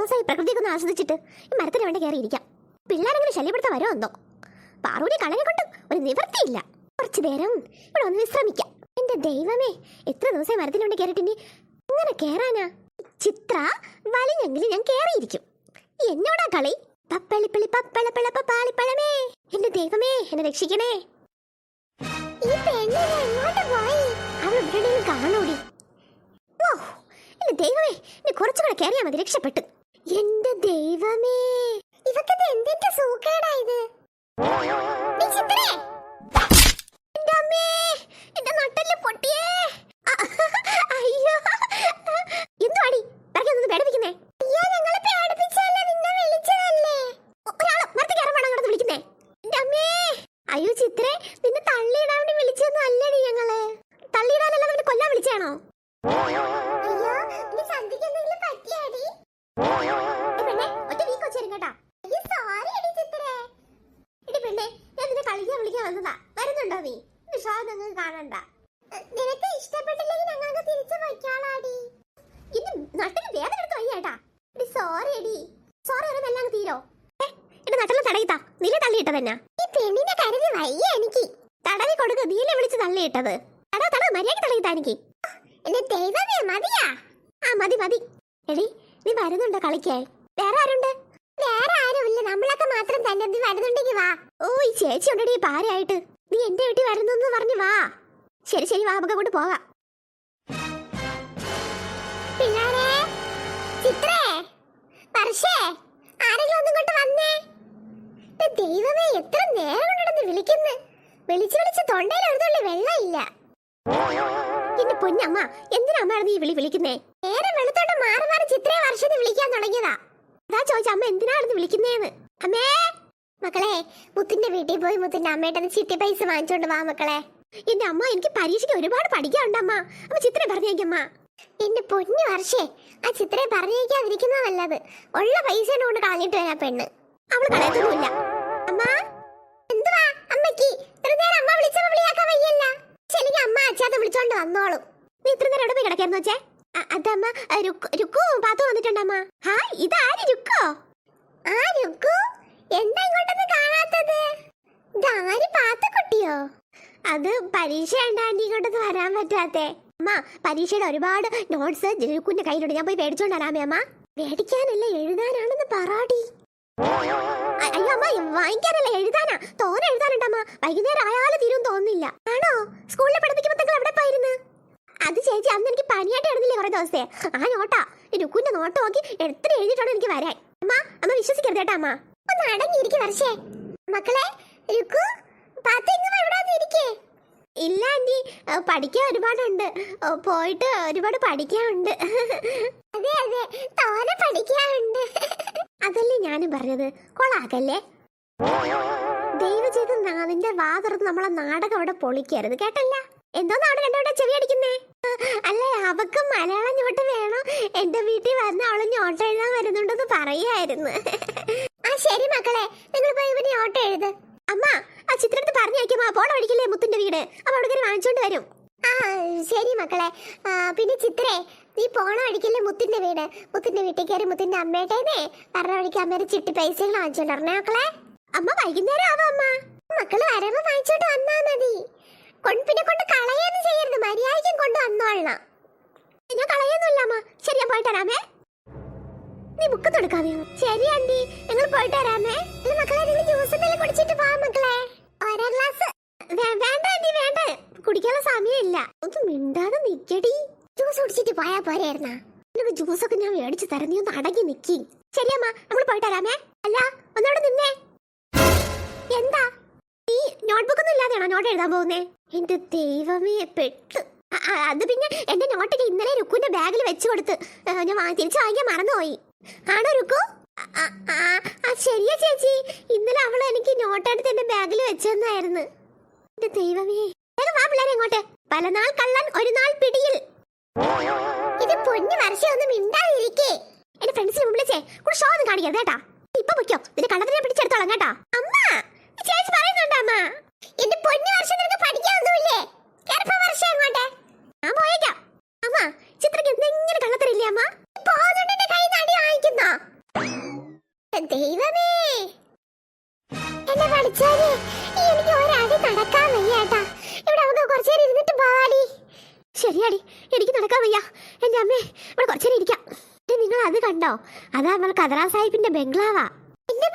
ദിവസമായി പ്രകൃതിയൊക്കെ ഒന്ന് ആസ്വദിച്ചിട്ട് ഈ മരത്തിന് വേണ്ട കയറി ഇരിക്കാം. പിള്ളേരെങ്ങനെ ശല്യപ്പെടുത്താൻ വരുമോ എന്തോ? പാറൂടി കളനെ കൊണ്ട് ഒരു നിവൃത്തിയില്ല. കുറച്ച് നേരം ഇവിടെ ഒന്ന് വിശ്രമിക്കാം. എന്റെ ദൈവമേ എത്ര ദിവസമായി മരത്തിലുണ്ട് കയറിട്ടിനി ഇങ്ങനെ കയറാനാ? ചിത്ര വലിഞ്ഞെങ്കിലും ഞാൻ കയറിയിരിക്കും. എന്നോടാ കളി? പപ്പളിപ്പളി പപ്പളപ്പള പപ്പാളിപ്പഴമേ. എന്റെ ദൈവമേ എന്നെ രക്ഷിക്കണേ. ഈ പെണ്ണിനെ എങ്ങോട്ട് പോയി? അവൾ എവിടെയും കാണൂടി. ഓ എന്റെ ദൈവമേ ഇനി കുറച്ചുകൂടെ കയറിയാൽ മതി രക്ഷപ്പെട്ടു. എന്റെ ദൈവമേ. ഇവക്കത് എന്തിന്റെ സൂക്കേടാ ഇത്? എന്റെ അമ്മേ എന്റെ നട്ടൽ പൊട്ടിയേ. വന്നതാ. വരുന്നുണ്ടോ നീ? ഷോ കാണണ്ട. നിനക്ക് ഇഷ്ടപ്പെട്ടില്ലെങ്കിൽ ഞങ്ങൾക്ക് തിരിച്ചു വയ്ക്കാളാടി ഇനി നട്ടിന് വേദന എടുത്ത് വയ്യേട്ടാ സോറി എടി സോറി പറയുമ്പോ എല്ലാം തീരോ. എന്റെ നട്ടൽ തടയിത്താ. നീല തള്ളിയിട്ടത് എന്നാ ഈ പെണ്ണിനെ കരുതി വയ്യ എനിക്ക്. തടവി കൊടുക്ക നീല വിളിച്ച് തള്ളിയിട്ടത് തട തട മര്യാദ തള്ളിയിട്ടാ എനിക്ക്. എന്റെ ദൈവമേ മതിയാ. ആ മതി മതി. എടി നീ വരുന്നുണ്ടോ കളിക്കാൻ? വേറെ ആരുണ്ട്? വേറെ ആരുമില്ല നമ്മളൊക്കെ മാത്രം തന്നെ. നീ വരുന്നുണ്ടെങ്കിൽ വാ. ഓ ഈ ചേച്ചി ഉണ്ടടി പാരയായിട്ട് നീ എന്റെ വീട്ടിൽ വരുന്നു പറഞ്ഞു വാ. ശരി ശരി വാ നമുക്ക് അങ്ങോട്ട് ചിത്രേ ഒന്നും കൊണ്ട് വന്നേ. ദൈവമേ എത്ര നേരം വിളിക്കുന്നു? വിളിച്ചു വെള്ളമില്ല പൊന്നമ്മ എന്തിനാ അമ്മയാണ് നീ വിളി വിളിക്കുന്നേ? നേരെ വെളുത്തോണ്ട് മാറി മാറി ചിത്രേ വർഷത്തിൽ വിളിക്കാൻ തുടങ്ങിയതാ. അതാ ചോദിച്ച അമ്മ എന്തിനാണെന്ന് വിളിക്കുന്നേന്ന്? അമ്മേ മക്കളെ മുത്തിന്റെ വീട്ടിൽ പോയി മുത്തിന്റെ അമ്മയുടെ ചിട്ടി പൈസ വാങ്ങിച്ചോണ്ട് വാ മക്കളെ. എന്റെ അമ്മ എനിക്ക് പരീക്ഷയ്ക്ക് ഒരുപാട് പഠിക്കാനുണ്ട് അമ്മ. അമ്മ ചിത്രം പറഞ്ഞേക്കമ്മ. എന്റെ പൊന്നു വർഷേ ആ ചിത്രയെ പറഞ്ഞേക്കാതിരിക്കുന്ന നല്ലത് ഉള്ള പൈസ കൊണ്ട് കളഞ്ഞിട്ട് വരാ പെണ്ണ്. അവൾ കളയത്തൊന്നുമില്ല. അമ്മ എന്തുവാ അമ്മയ്ക്ക് ഇത്ര നേരം അമ്മ വിളിച്ചപ്പോ വയ്യല്ല. അമ്മ അച്ഛാത്ത വിളിച്ചോണ്ട് വന്നോളും. നീ ഇത്ര നേരം എവിടെ പോയി കിടക്കാന്ന് വെച്ചേ അതമ്മ രുക്കു- പാത്തു വന്നിട്ടുണ്ടമ്മ. ഹാ ഇതാര് രുക്കോ? ആ രുക്കു എന്താ ഇങ്ങോട്ടൊന്നും കാണാത്തത്? ഇതാര് പാത്തക്കുട്ടിയോ? അത് പരീക്ഷ ഉണ്ടാണ്ടി ഇങ്ങോട്ടൊന്ന് വരാൻ പറ്റാത്തെ. അമ്മ പരീക്ഷയുടെ ഒരുപാട് നോട്ട്സ് രുക്കുന്റെ കയ്യിലുണ്ട്. ഞാൻ പോയി മേടിച്ചോണ്ട് വരാമേ അമ്മ മേടിക്കാനല്ല എഴുതാനാണെന്ന് പറാടി. അയ്യോ അമ്മ വാങ്ങിക്കാനല്ല എഴുതാനാ. തോനെ എഴുതാനുണ്ടമ്മ. വൈകുന്നേരം ആയാലും തീരും തോന്നില്ല ആണോ? സ്കൂളിൽ പഠിപ്പിക്കുമ്പോ എവിടെ പോയിരുന്നു? അത് ചേച്ചി അന്ന് എനിക്ക് പനിയായിട്ട് ഇടുന്നില്ലേ കുറെ ദിവസത്തെ. ആ നോട്ടാ. രുക്കുന്റെ നോട്ട് നോക്കി എത്ര എഴുതിയിട്ടാണ് എനിക്ക് വരാൻ. അമ്മ അമ്മ വിശ്വസിക്കരുത് കേട്ടാ അമ്മ. ഒന്ന് അടങ്ങിയിരിക്കും വർഷേ. മക്കളെ രുക്കു ഇല്ല ആന്റി പഠിക്കാൻ ഒരുപാടുണ്ട്. പോയിട്ട് ഒരുപാട് പഠിക്കാനുണ്ട്. അതെ അതെ. തോനെ പഠിക്കാനുണ്ട്. അതല്ലേ ഞാനും പറഞ്ഞത്. കൊളാക്കല്ലേ ദൈവ ചെയ്ത് നിന്റെ നമ്മളെ നാടകം അവിടെ പൊളിക്കരുത്. കേട്ടല്ല? എന്തോ അവിടെ കണ്ടവിടെ ചെവി അടിക്കുന്നേ? അല്ല അവക്ക് മലയാളം ഞോട്ട് വേണം? എന്റെ വീട്ടിൽ വന്ന് അവൾ ഞോട്ട് എഴുതാൻ വരുന്നുണ്ടെന്ന് പറയായിരുന്നു ആ ശരി മക്കളെ. നിങ്ങൾ പോയി ഇവന് ഞോട്ട് എഴുത്. അമ്മ ആ ചിത്രത്തിൽ പറഞ്ഞയക്കുമ്പോ പോണ വഴിക്കില്ലേ മുത്തിന്റെ വീട്? അപ്പൊ അവിടെ കയറി വാങ്ങിച്ചോണ്ട് വരും. ആ ശരി മക്കളെ. പിന്നെ ചിത്രേ നീ പോണ വഴിക്കല്ലേ മുത്തിന്റെ വീട്? മുത്തിന്റെ വീട്ടിൽ കയറി മുത്തിന്റെ അമ്മയുടേനെ പറഞ്ഞ വഴിക്ക് അമ്മയുടെ ചിട്ടി പൈസകൾ വാങ്ങിച്ചോണ്ട് വരണേ മക്കളെ. അമ്മ വൈകുന്നേരം ആവാം അമ്മ. മക്കൾ വരുമ്പോ വാങ്ങിച്ചോണ്ട് വന്നാ മതി. പിന്നെ കൊണ്ട് കളയൊന്നും ചെയ്യരുത്. മര്യാദയ്ക്കും കൊണ്ട് വന്നോളണം ഞാൻ കളയൊന്നുമില്ല അമ്മ. ശരിയാ ഞാൻ പോയിട്ട് നീ ബുക്ക് തുടക്കാമേ ശരി ആന്റി. ഞങ്ങൾ പോയിട്ട് വരാമേ. അല്ല മക്കളെ നിങ്ങൾ ജ്യൂസ് എന്തെങ്കിലും കുടിച്ചിട്ട് പോവാ മക്കളെ. ഒരേ ഗ്ലാസ് വേണ്ട ആന്റി വേണ്ട. കുടിക്കാനുള്ള സമയമില്ല. ഒന്ന് മിണ്ടാതെ നിക്കടി. ജ്യൂസ് കുടിച്ചിട്ട് പോയാ പോരായിരുന്നാ നിനക്ക് ജ്യൂസൊക്കെ ഞാൻ മേടിച്ചു തരാം. നീ ഒന്ന് അടങ്ങി നിക്കി. ശരിയമ്മ നമ്മൾ പോയിട്ട് വരാമേ. അല്ല ഒന്നവിടെ നിന്നേ. എന്താ? നോട്ട്ബുക്ക് ഒന്നും ഇല്ലാതെയാണോ നോട്ട് എഴുതാൻ പോകുന്നേ? എന്റെ ദൈവമേ പെട്ട്. അത് പിന്നെ എന്റെ നോട്ട് ഇന്നലെ രുക്കുന്റെ ബാഗിൽ വെച്ചു കൊടുത്ത് ഞാൻ തിരിച്ചു വാങ്ങിക്കാൻ മറന്നുപോയി. ആണോ രുക്കു? ശരിയാ ചേച്ചി. ഇന്നലെ അവൾ എനിക്ക് നോട്ടെടുത്ത് എന്റെ ബാഗിൽ വെച്ചെന്നായിരുന്നു എന്റെ ദൈവമേ. വേഗം വാ പിള്ളേരെ ഇങ്ങോട്ട്. പല നാൾ കള്ളൻ ഒരു നാൾ പിടിയിൽ. ഇത് പൊന്നു വർഷം ഒന്ന് മിണ്ടാതിരിക്കേ. എന്റെ ഫ്രണ്ട്സിനെ വിളിച്ചേ കൂടെ ഷോ ഒന്നും കാണിക്കരുത് കേട്ടാ. ഇപ്പൊ പൊയ്ക്കോ നിന്റെ കള്ളത്തിനെ പിടിച്ചെടുത്തോളാം കേട്ടാ. അമ്മ! ചേച്ചി പറയുന്നുണ്ട് അമ്മ. എന്റെ പൊന്നു വർഷം നിനക്ക് പഠിക്കാനൊന്നുമില്ലേ? കേറപ്പോ വർഷം അങ്ങോട്ടെ. ഞാൻ പോയേക്കാം. അമ്മ ചിത്രക്ക് എന്തെങ്കിലും കള്ളത്തരില്ലേ അമ്മ? പോകുന്നുണ്ട് എന്റെ കൈ നടി വാങ്ങിക്കുന്നോ? ദൈവമേ. എന്നെ പഠിച്ചാൽ എനിക്ക് ഒരടി നടക്കാൻ വയ്യാട്ടാ ഇവിടെ നമുക്ക് കുറച്ചേരം ഇരുന്നിട്ട് പോവാടി. ശരിയാടി എനിക്ക് നടക്കാൻ വയ്യ. എന്റെ അമ്മേ ഇവിടെ കുറച്ചേരം ഇരിക്കാം. ഇത് നിങ്ങൾ അത് കണ്ടോ? അതാ നമ്മൾ കദറാ സാഹിബിന്റെ ബംഗ്ലാവാ. എന്നെ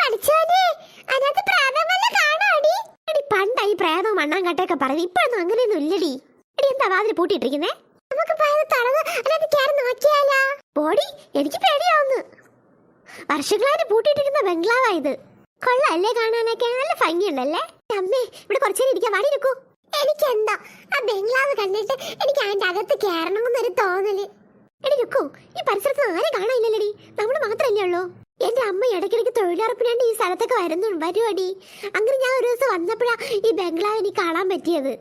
അതിനകത്ത് പ്രേതം വല്ല കാണാടി. എടി പണ്ടായി പ്രേതവും മണ്ണാങ്കട്ടയൊക്കെ പറഞ്ഞു ഇപ്പോഴൊന്നും അങ്ങനെയൊന്നും ഇല്ലടി. എടി എന്താ വാതിൽ പൂട്ടിയിട്ടിരിക്കുന്നേ? നമുക്ക് തുറന്ന് അതിനകത്ത് കയറി നോക്കിയാലോ. ബോഡി എനിക്ക് പേടിയാവുന്നു. വർഷങ്ങളായിട്ട് പൂട്ടിയിട്ടിരിക്കുന്ന ബംഗ്ലാവായത് കൊള്ളാല്ലേ കാണാനൊക്കെ? നല്ല ഭംഗിയുണ്ടല്ലേ? അമ്മേ ഇവിടെ കുറച്ചേരം ഇരിക്കാൻ വാടി നിൽക്കൂ. എനിക്കെന്താ? ആ ബംഗ്ലാവ് കണ്ടിട്ട് എനിക്ക് അതിന്റെ അകത്ത് കയറണമെന്നൊരു തോന്നൽ. എടി നിൽക്കൂ ഈ പരിസരത്ത് ആരും കാണാനില്ലല്ലേടി. നമ്മൾ മാത്രമല്ലേ ഉള്ളൂ. അമ്മ ഇടയ്ക്കിടയ്ക്ക് തൊഴിലുറപ്പിനാണ്ട് ഈ സ്ഥലത്തൊക്കെ വരുന്നു വരുവാടി. അങ്ങനെ ഞാൻ ഒരു ദിവസം വന്നപ്പോഴാ ഈ ബംഗ്ലാവ് എനിക്ക് കാണാൻ പറ്റിയത്.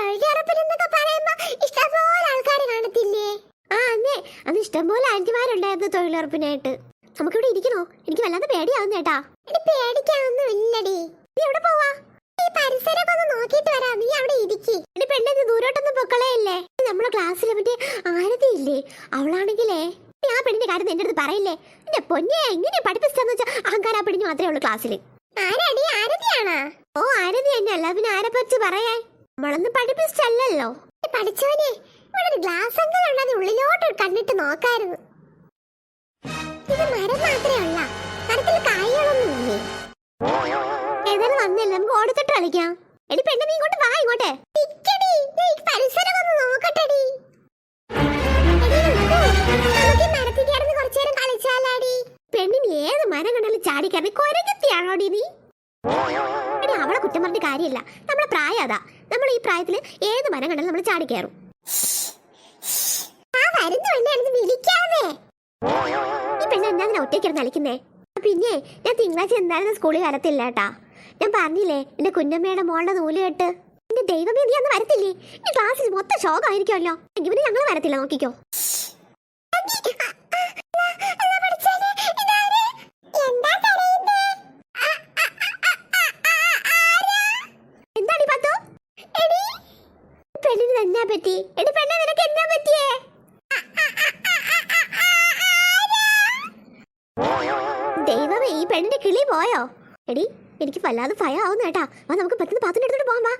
തൊഴിലുറപ്പിനെന്നൊക്കെ പറയുമ്പോ ഇഷ്ടംപോലെ ആൾക്കാർ കാണത്തില്ലേ? ആ അന്നേ അന്ന് ഇഷ്ടംപോലെ ആന്റിമാരുണ്ടായിരുന്നു തൊഴിലുറപ്പിനായിട്ട്. നമുക്കിവിടെ ഇരിക്കണോ? എനിക്ക് വല്ലാതെ പേടിയാവുന്ന ഇല്ലടി നീ എവിടെ പോവാ? ഈ പരിസരമൊക്കെ ഒന്ന് നോക്കിയിട്ട് വരാം. നീ അവിടെ ഇരിക്കി. എടി പെണ്ണെ നീ ദൂരോട്ടൊന്നും പൊക്കളേ ഇല്ലേ നമ്മളെ ക്ലാസ്സിലെ മറ്റേ ആരതി ഇല്ലേ? അവളാണെങ്കിലേ. ആ പെണ്ണിന്റെ കാര്യം എന്റെ അടുത്ത് പറയില്ലേ? എന്റെ പൊന്നെ എങ്ങനെ പഠിപ്പിച്ചെന്ന് വെച്ചാൽ അഹങ്കാര ആ പെണ്ണിന് മാത്രമേ ഉള്ളൂ ക്ലാസ്സിൽ ആരടി? ആരതിയാണോ? ഓ ആരതി തന്നെ. അല്ല പിന്നെ ആരെ പറ്റി പറയാൻ? നമ്മളൊന്നും പഠിപ്പിച്ചല്ലോ പഠിച്ചവനെ ഇവിടെ ഒരു ഗ്ലാസ് എങ്കിലും ഉള്ളത് ഉള്ളിലോട്ട് കണ്ടിട്ട് നോക്കായിരുന്നു. ഇത് മരം മാത്രമേ ഉള്ള. മരത്തിൽ കായകളൊന്നും ഇല്ലേ ഏതായാലും വന്നില്ല നമുക്ക് കളിക്കാം. എടി പെണ്ണ് നീ ഇങ്ങോട്ട് വാ ഇങ്ങോട്ടെ. പരിസരം ഒന്ന് നോക്കട്ടെടി. പെണ്ണിന് ഏത് മരം കണ്ടാലും ചാടി കയറി കൊരകത്തിയാണോടി നീ? എടി അവളെ കുറ്റം പറഞ്ഞ കാര്യമില്ല. നമ്മളെ പ്രായം നമ്മൾ ഈ പ്രായത്തിൽ ഏത് മരം നമ്മൾ ചാടി ആ വരുന്ന പെണ്ണാണെന്ന് വിളിക്കാതെ ഈ പെണ്ണ് എന്താ ഒറ്റയ്ക്കിരുന്ന് കളിക്കുന്നേ? പിന്നെ ഞാൻ തിങ്കളാഴ്ച എന്തായാലും സ്കൂളിൽ വരത്തില്ല കേട്ടാ ഞാൻ പറഞ്ഞില്ലേ എന്റെ കുഞ്ഞമ്മയുടെ മോളുടെ നൂൽ കെട്ട്. എന്റെ ദൈവമേ നീ അന്ന് വരത്തില്ലേ? ഈ ക്ലാസ്സിൽ മൊത്തം ശോകമായിരിക്കുമല്ലോ. ഇവന് ഞങ്ങൾ വരത്തില്ല നോക്കിക്കോ. പെണ്ണിന് എന്നാ പറ്റി? എടി പെണ്ണെ നിനക്ക് എന്നാ പറ്റിയേ? ദൈവമേ ഈ പെണ്ണിന്റെ കിളി പോയോ? എടി എനിക്ക് വല്ലാതെ ഭയ ആവുന്ന കേട്ടാ വാ നമുക്ക് പെട്ടെന്ന് പാത്തിന്റെ അടുത്തോട്ട് പോകാം വാ.